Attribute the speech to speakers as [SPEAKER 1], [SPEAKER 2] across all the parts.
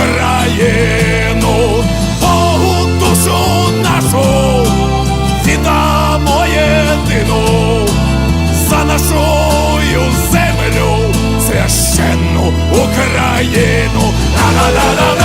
[SPEAKER 1] Україну, Богу душу нашу віддамо єдину за нашу землю, священну Україну. Ла-ла-ла-ла-лай,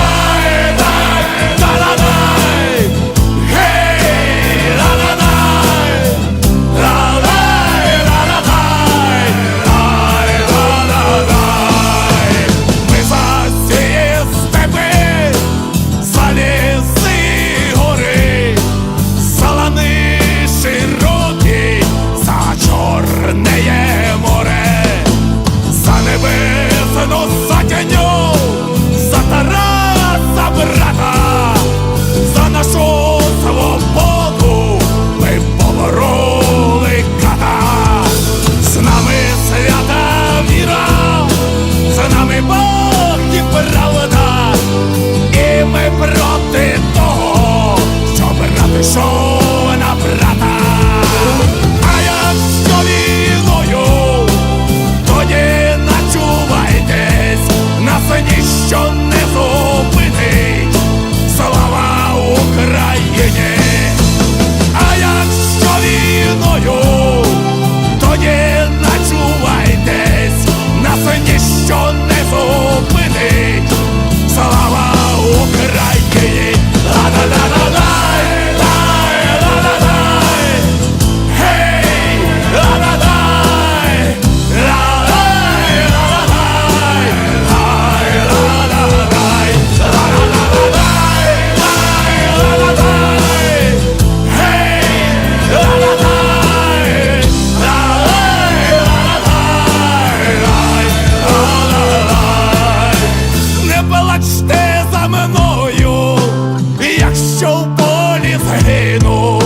[SPEAKER 1] згину,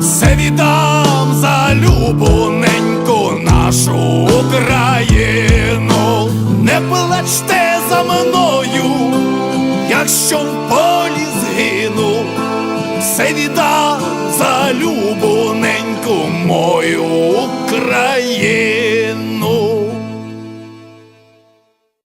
[SPEAKER 1] все віддам за любоненьку нашу Україну. Не плачте за мною, якщо в полі згину, все віддам за любоненьку мою Україну.